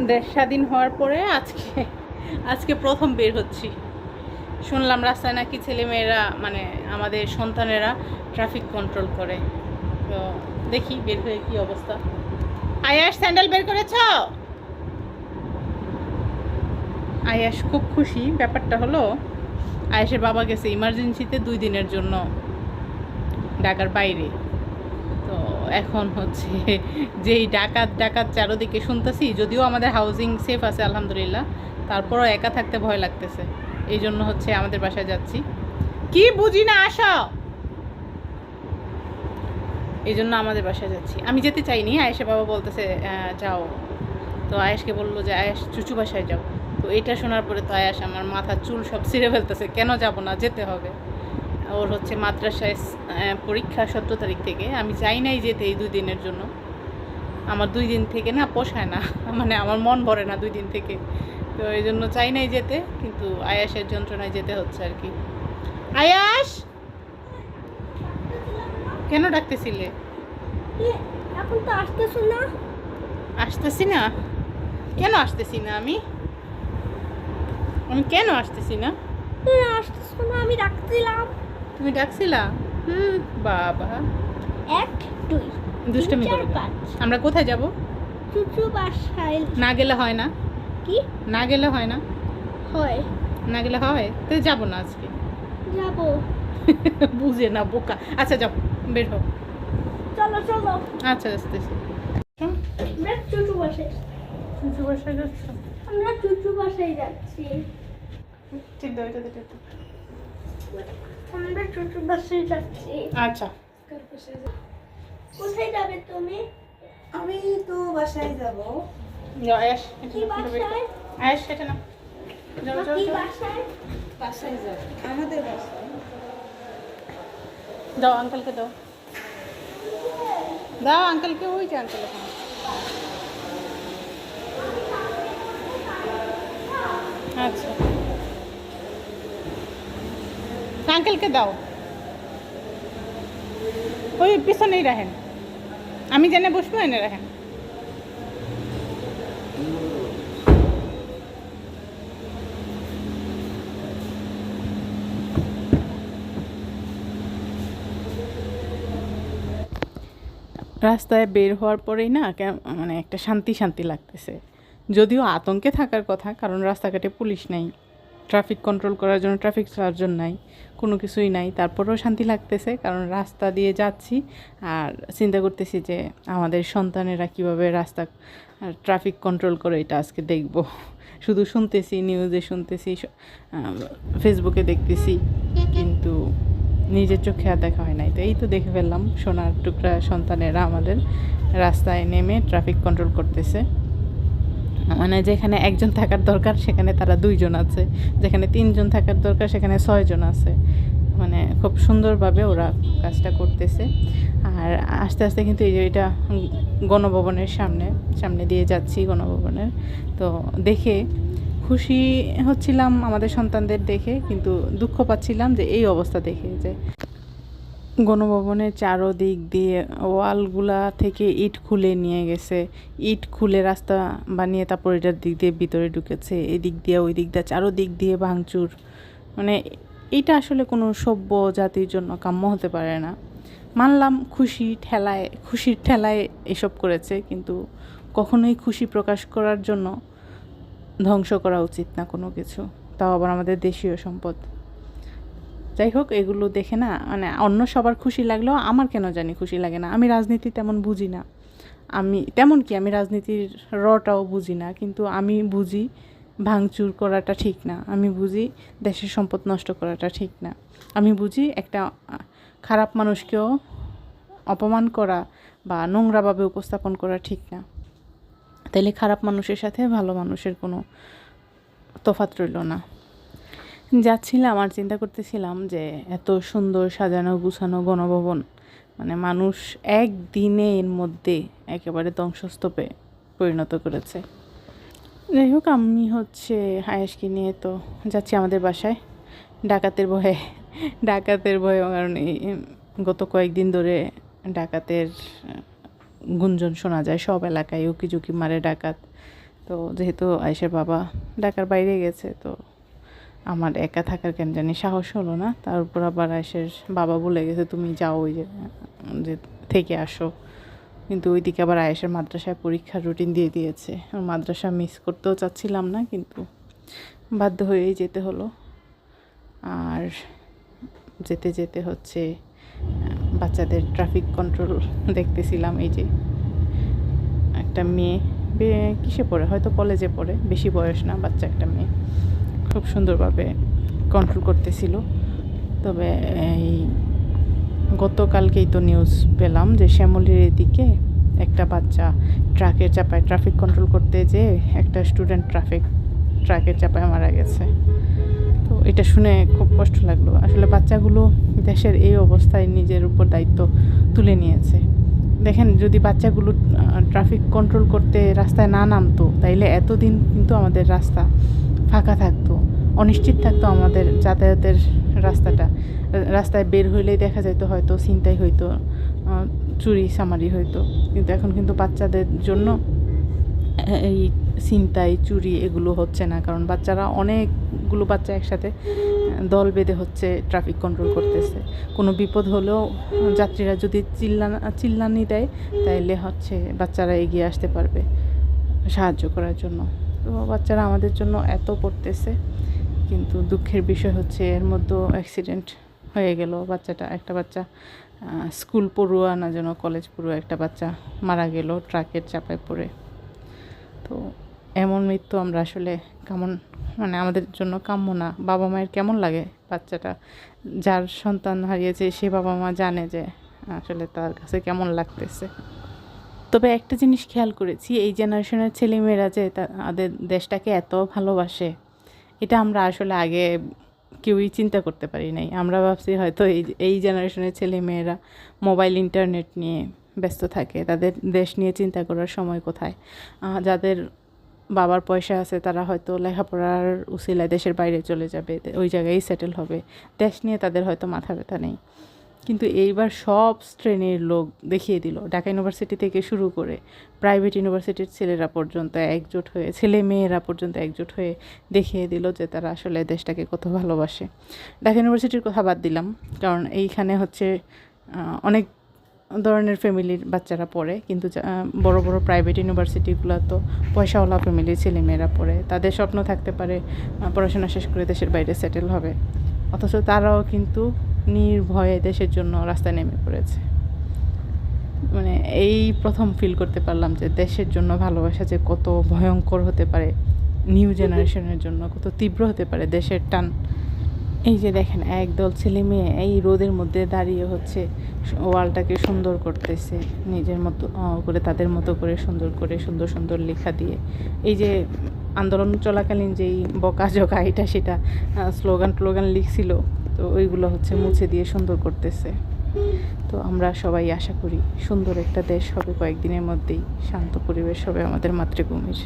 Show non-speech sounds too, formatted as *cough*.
দেশ স্বাধীন হওয়ার পরে আজকে আজকে প্রথম বের হচ্ছি। শুনলাম রাস্তায় নাকি ছেলেমেয়েরা মানে আমাদের সন্তানেরা ট্রাফিক কন্ট্রোল করে। তো দেখি বের হয়ে কী অবস্থা। আয়াস স্যান্ডেল বের করেছ? আয়াস খুব খুশি, ব্যাপারটা হলো আয়াসের বাবা গেছে ইমার্জেন্সিতে দুই দিনের জন্য ঢাকার বাইরে। এখন হচ্ছে যেই ডাকাত ডাকাত চারোদিকে শুনতেছি, যদিও আমাদের হাউজিং সেফ আছে, আলহামদুলিল্লাহ। তারপরও একা থাকতে ভয় লাগতেছে। এই জন্য হচ্ছে আমাদের বাসায় যাচ্ছি। কি বুঝি না, আসো! এই জন্য আমাদের বাসায় যাচ্ছি। আমি যেতে চাইনি, আয়েশা বাবা বলতেছে যাও। তো আয়েশকে বলল যে, আয়েশ, চুচু বাসায় যাও। তো এটা শোনার পরে তো আয়াস আমার মাথার চুল সব ছিঁড়ে ফেলতেছে, কেন যাব না? যেতে হবে। ওর হচ্ছে মাদ্রাসায় পরীক্ষা সতেরো তারিখ থেকে। আমি চাই নাই যেতে এই দুই দিনের জন্য। আমার দুই দিন থেকে না পোষায় না *laughs* মানে আমার মন ভরে না দুই দিন থেকে। তো এই জন্য চাই নাই যেতে কিন্তু আয়াসের যন্ত্রণায় যেতে হচ্ছে আর কি। আয়াস! কেন ডাকতেছিলে? এখন তো আসতেছো না। আসতেছি না? কেন আসতেছি না আমি? আমি কেন আসতেছি না? আসতেছো না আমি রাখছিলাম তুমি ডাকছিলা? হুম বাবা। এক দুই দুষ্টামি করো। আমরা কোথায় যাব? চুচু বাসায়। না গেলে হয় না। কি? না গেলে হয় না? হয়। না গেলে হয়? তো যাব না আজকে। যাব। *laughs* বুঝে না বোকা। আচ্ছা যাও বের হও। চলো চলো। আচ্ছা আসতেছি আমরা চুচু বাসায়। চুচু বাসায় যাচ্ছ? আমরা চুচু বাসায় যাচ্ছি। ঠিক দাও এটা। আমরা চুচু বাসায় যাচ্ছি আচ্ছা কোথায় যাবে তুমি আমি তো বাসায় যাব যাও আয়াস কি বাসায় আয়াস সেটা না যাও যাও কি যাও বাসায় বাসায় যাব আমাদের বাসায় দাও আঙ্কেলকে দাও দাও আঙ্কেলকে ওই যে আঙ্কেল ওখানে আচ্ছা আঙ্কেলকে দাও। ওই পিছনেই রাখেন। আমি জেনে বসবো, এনে রাখেন। রাস্তায় বের হওয়ার পরেই না মানে একটা শান্তি শান্তি লাগতেছে। যদিও আতঙ্কে থাকার কথা, কারণ রাস্তাঘাটে পুলিশ নাই। ট্রাফিক কন্ট্রোল করার জন্য ট্রাফিক সার্জন নাই, কোনো কিছুই নাই। তারপরেও শান্তি লাগতেছে, কারণ রাস্তা দিয়ে যাচ্ছি আর চিন্তা করতেছি যে আমাদের সন্তানেরা কীভাবে রাস্তা ট্রাফিক কন্ট্রোল করে এটা আজকে দেখব। শুধু শুনতেছি নিউজে শুনতেছি ফেসবুকে দেখতেছি, কিন্তু নিজের চোখে আর দেখা হয় নাই। তো এই তো দেখে ফেললাম, সোনার টুকরা সন্তানেরা আমাদের রাস্তায় নেমে ট্রাফিক কন্ট্রোল করতেছে। মানে যেখানে একজন থাকার দরকার, সেখানে তারা দুইজন আছে। যেখানে তিনজন থাকার দরকার, সেখানে ছয়জন আছে। মানে খুব সুন্দরভাবে ওরা কাজটা করতেছে। আর আস্তে আস্তে কিন্তু এই যে এটা গণভবনের সামনে সামনে দিয়ে যাচ্ছি গণভবনের। তো দেখে খুশি হচ্ছিলাম আমাদের সন্তানদের দেখে, কিন্তু দুঃখ পাচ্ছিলাম যে এই অবস্থা দেখে যে গণভবনের চারোদিক দিয়ে ওয়ালগুলা থেকে ইট খুলে নিয়ে গেছে। ইট খুলে রাস্তা বানিয়ে তারপর এটার দিক দিয়ে ভিতরে ঢুকেছে। এদিক দিয়ে ওই দিক দিয়ে, চারোদিক দিয়ে ভাঙচুর। মানে এটা আসলে কোনো সভ্য জাতির জন্য কাম্য হতে পারে না। মানলাম খুশি ঠেলায়, খুশির ঠেলায় এসব করেছে, কিন্তু কখনোই খুশি প্রকাশ করার জন্য ধ্বংস করা উচিত না কোনো কিছু। তাও আবার আমাদের দেশীয় সম্পদ। যাই হোক, এগুলো দেখে না মানে অন্য সবার খুশি লাগলেও আমার কেন জানি খুশি লাগে না। আমি রাজনীতি তেমন বুঝি না। আমি, তেমন কি, আমি রাজনীতির রটাও বুঝি না, কিন্তু আমি বুঝি ভাঙচুর করাটা ঠিক না। আমি বুঝি দেশের সম্পদ নষ্ট করাটা ঠিক না। আমি বুঝি একটা খারাপ মানুষকেও অপমান করা বা নোংরাভাবে উপস্থাপন করা ঠিক না। তাইলে খারাপ মানুষের সাথে ভালো মানুষের কোনো তফাৎ রইল না। যাচ্ছিলাম আর চিন্তা করতেছিলাম যে এত সুন্দর সাজানো গুছানো গণভবন মানে মানুষ একদিনে এর মধ্যে একেবারে ধ্বংসস্তূপে পরিণত করেছে। যাই হোক, আমি হচ্ছে হায়াসকে নিয়ে তো যাচ্ছি আমাদের বাসায়। ডাকাতের ভয়ে ডাকাতের ভয়ে, কারণ গত কয়েকদিন ধরে ডাকাতের গুঞ্জন শোনা যায় সব এলাকায় উকি ঝুঁকি মারে ডাকাত। তো যেহেতু আয়েশের বাবা ডাকার বাইরে গেছে, তো আমার একা থাকার কেন জানি সাহস হলো না। তার উপর আবার আয়েশের বাবা বলে গেছে, তুমি যাও ওই যে থেকে আসো। কিন্তু ওইদিকে আবার আয়েশের মাদ্রাসায় পরীক্ষার রুটিন দিয়ে দিয়েছে। মাদ্রাসা মিস করতেও চাচ্ছিলাম না, কিন্তু বাধ্য হয়েই যেতে হলো। আর যেতে যেতে হচ্ছে বাচ্চাদের ট্রাফিক কন্ট্রোল দেখতেছিলাম, এই যে একটা মেয়ে কিসে পড়ে? হয়তো কলেজে পড়ে, বেশি বয়স না বাচ্চা একটা মেয়ে। খুব সুন্দরভাবে কন্ট্রোল করতেছিল। তবে এই গতকালকেই তো নিউজ পেলাম যে শ্যামলির এদিকে একটা বাচ্চা ট্রাকের চাপায় ট্রাফিক কন্ট্রোল করতে যেয়ে একটা স্টুডেন্ট ট্রাফিক ট্রাকের চাপায় মারা গেছে। তো এটা শুনে খুব কষ্ট লাগল। আসলে বাচ্চাগুলো দেশের এই অবস্থায় নিজের উপর দায়িত্ব তুলে নিয়েছে। দেখেন, যদি বাচ্চাগুলো ট্রাফিক কন্ট্রোল করতে রাস্তায় না নামতো, তাইলে এতদিন কিন্তু আমাদের রাস্তা ফাঁকা থাকতো। অনিশ্চিত থাকতো আমাদের যাতায়াতের রাস্তাটা। রাস্তায় বের হইলেই দেখা যেত হয়তো, ছিনতাই হইতো চুরি সামারি হইতো। কিন্তু এখন কিন্তু বাচ্চাদের জন্য এই ছিনতাই, চুরি এগুলো হচ্ছে না। কারণ বাচ্চারা অনেকগুলো বাচ্চা একসাথে দল বেঁধে হচ্ছে ট্রাফিক কন্ট্রোল করতেছে। কোনো বিপদ হলেও যাত্রীরা যদি চিল্লান চিল্লানি দেয়, তাইলে হচ্ছে বাচ্চারা এগিয়ে আসতে পারবে সাহায্য করার জন্য। তো বাচ্চারা আমাদের জন্য এত করতেছে। কিন্তু দুঃখের বিষয় হচ্ছে এর মধ্যেও অ্যাক্সিডেন্ট হয়ে গেল বাচ্চাটা, একটা বাচ্চা স্কুল পড়ুয়া না যেন কলেজ পড়ুয়া একটা বাচ্চা মারা গেল ট্রাকের চাপায় পড়ে। তো এমন মৃত্যু আমরা আসলে কেমন মানে আমাদের জন্য কাম্য না। বাবা মায়ের কেমন লাগে বাচ্চাটা? যার সন্তান হারিয়েছে সে বাবা মা জানে যে আসলে তার কাছে কেমন লাগতেছে। তবে একটা জিনিস খেয়াল করেছি, এই জেনারেশনের ছেলেমেয়েরা যে তাদের দেশটাকে এত ভালোবাসে এটা আমরা আসলে আগে কেউই চিন্তা করতে পারি নাই। আমরা ভাবছি হয়তো এই এই জেনারেশনের ছেলে মেয়েরা মোবাইল ইন্টারনেট নিয়ে ব্যস্ত থাকে। তাদের দেশ নিয়ে চিন্তা করার সময় কোথায়? যাদের বাবার পয়সা আছে, তারা হয়তো লেখাপড়ার উসিলায় দেশের বাইরে চলে যাবে, ওই জায়গায় সেটেল হবে। দেশ নিয়ে তাদের হয়তো মাথা ব্যথা নেই। কিন্তু এইবার সব শ্রেণির লোক দেখিয়ে দিল। ঢাকা ইউনিভার্সিটি থেকে শুরু করে প্রাইভেট ইউনিভার্সিটির ছেলেরা পর্যন্ত একজোট হয়ে, ছেলে মেয়েরা পর্যন্ত একজোট হয়ে দেখিয়ে দিল যে তারা আসলে দেশটাকে কত ভালোবাসে। ঢাকা ইউনিভার্সিটির কথা বাদ দিলাম, কারণ এইখানে হচ্ছে অনেক ধরনের ফ্যামিলির বাচ্চারা পড়ে, কিন্তু বড় বড় প্রাইভেট ইউনিভার্সিটিগুলো তো পয়সাওয়ালা ফ্যামিলির ছেলেমেয়েরা পড়ে। তাদের স্বপ্ন থাকতে পারে পড়াশোনা শেষ করে দেশের বাইরে সেটেল হবে। অথচ তারাও কিন্তু নির্ভয়ে দেশের জন্য রাস্তায় নেমে পড়েছে। মানে এই প্রথম ফিল করতে পারলাম যে দেশের জন্য ভালোবাসা যে কত ভয়ঙ্কর হতে পারে নিউ জেনারেশনের জন্য কত তীব্র হতে পারে দেশের টান। এই যে দেখেন, একদল ছেলে মেয়ে এই রোদের মধ্যে দাঁড়িয়ে হচ্ছে, ওয়ালটাকে সুন্দর করতেছে, নিজের মতো করে তাদের মতো করে সুন্দর করে, সুন্দর সুন্দর লেখা দিয়ে। এই যে আন্দোলন চলাকালীন যেই বকা জকা এটা সেটা স্লোগান টোলোগান লিখছিল তো ওইগুলো হচ্ছে মুছে দিয়ে সুন্দর করতেছে। তো আমরা সবাই আশা করি সুন্দর একটা দেশ হবে কয়েকদিনের মধ্যেই, শান্ত পরিবেশ হবে আমাদের মাতৃভূমির।